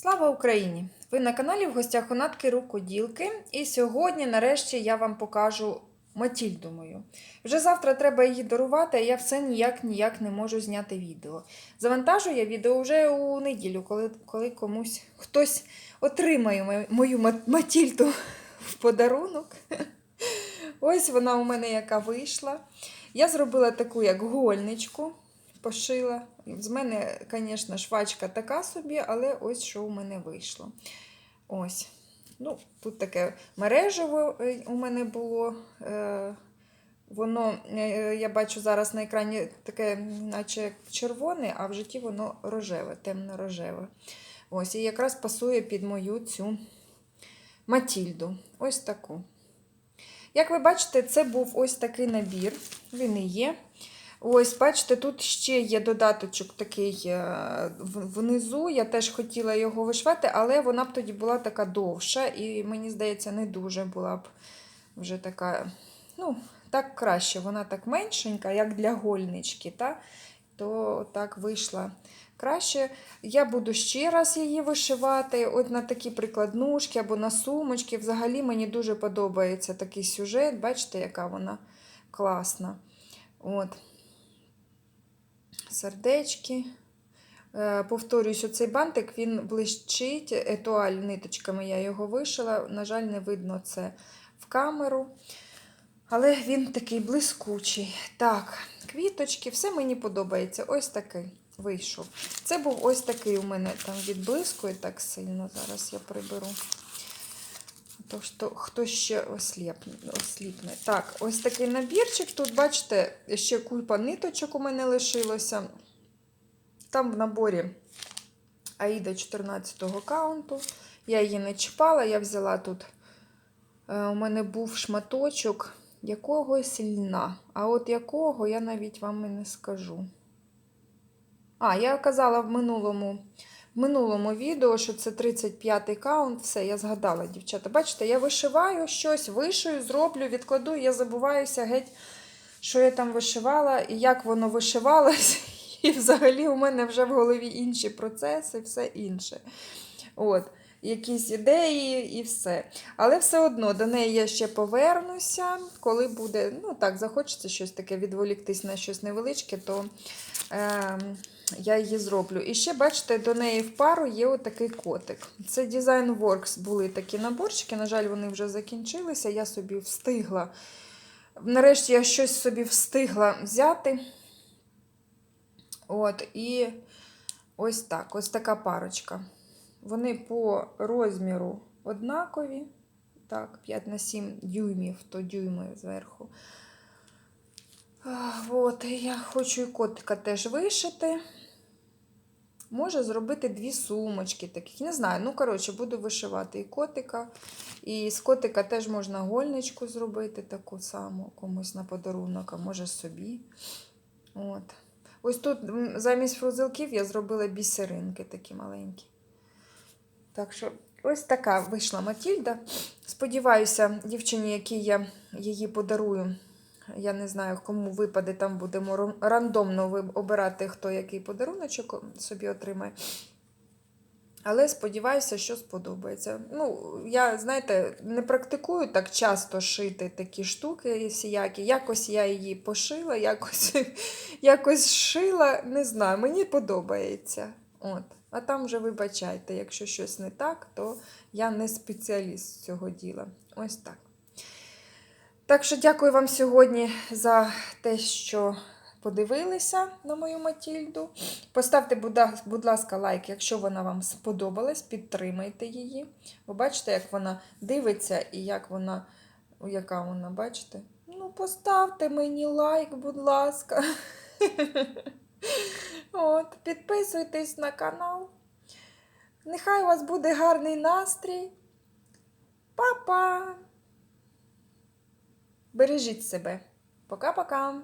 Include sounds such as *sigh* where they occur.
Слава Україні! Ви на каналі в гостях у Натки Рукоділки. І сьогодні, нарешті, я вам покажу Матільду мою. Вже завтра треба її дарувати, а я все ніяк ніяк не можу зняти відео. Завантажу я відео вже у неділю, коли, коли комусь хтось отримає мою- Матільду в подарунок. Ось вона у мене яка вийшла. Я зробила таку, як гольничку, пошила. З мене, звісно, швачка така собі, але ось що у мене вийшло. Ось. Ну, тут таке мережево е, у мене було. Е, Воно, е, я бачу зараз на екрані таке, наче червоне, а в житті воно рожеве, темно-рожеве. Ось, і якраз пасує під мою цю Матільду. Ось таку. Як ви бачите, це був ось такий набір. Він і є. Ось, бачите, тут ще є додаточок такий е, внизу. Я теж хотіла його вишивати, але вона б тоді була така довша, і мені здається, не дуже була б вже така. Ну, так краще, вона так меншенька, як для гольнички, та? то так вийшла краще. Я буду ще раз її вишивати, от на такі прикладнушки або на сумочки. Взагалі мені дуже подобається такий сюжет. Бачите, яка вона класна. От. Сердечки. Е, Повторюсь, оцей бантик він блищить етуаль ниточками. Я його вишила. На жаль, не видно це в камеру. Але він такий блискучий. Так, квіточки, все мені подобається. Ось такий вийшов. Це був ось такий у мене там відблискує так сильно. Зараз я приберу. То, що хтось ще осліпне, осліпне. Так, ось такий набірчик. Тут, бачите, ще кульпа ниточок у мене лишилося. Там в наборі Аїда 14-го каунту. Я її не чіпала, я взяла тут. е, У мене був шматочок якогось льна. А от якого я навіть вам і не скажу. А, я казала в минулому, минулому відео, що це 35-й каунт. Все, я згадала, дівчата. Бачите, я вишиваю щось, вишию, зроблю, відкладу, я забуваюся геть, що я там вишивала і як воно вишивалось. *laughs* І взагалі у мене вже в голові інші процеси, все інше. От, якісь ідеї і все. Але все одно до неї я ще повернуся, коли буде, ну так, захочеться щось таке відволіктись на щось невеличке, то е, я її зроблю. І ще, бачите, до неї в пару є отакий котик. Це Design Works були такі наборчики, на жаль, вони вже закінчилися. Я собі встигла. Нарешті я щось собі встигла взяти. От, і ось так, ось така парочка. Вони по розміру однакові. Так, 5 на 7 дюймів, то дюйми зверху. От, я хочу і котика теж вишити. Може зробити дві сумочки таких. Не знаю. Ну, коротше, буду вишивати і котика. І з котика теж можна гольничку зробити таку саму, комусь на подарунок, а може собі. От. Ось тут замість фрузилків я зробила бісеринки такі маленькі. Так що ось така вийшла Матільда. Сподіваюся, дівчині, якій я її подарую. Я не знаю, кому випаде, там будемо рандомно обирати, хто який подаруночок собі отримає. Але сподіваюся, що сподобається. Ну, я, знаєте, не практикую так часто шити такі штуки всіякі. Якось я її пошила, якось, *laughs* якось шила, не знаю, мені подобається. От. А там вже вибачайте, якщо щось не так, то я не спеціаліст цього діла. Ось так. Так що дякую вам сьогодні за те, що подивилися на мою Матільду. Поставте, будь ласка, лайк, якщо вона вам сподобалась, підтримайте її. Ви бачите, як вона дивиться і як вона, яка вона, бачите? Ну, поставте мені лайк, будь ласка. *laughs* От, підписуйтесь на канал. Нехай у вас буде гарний настрій. Па-па! Бережіть себе. Пока-пока!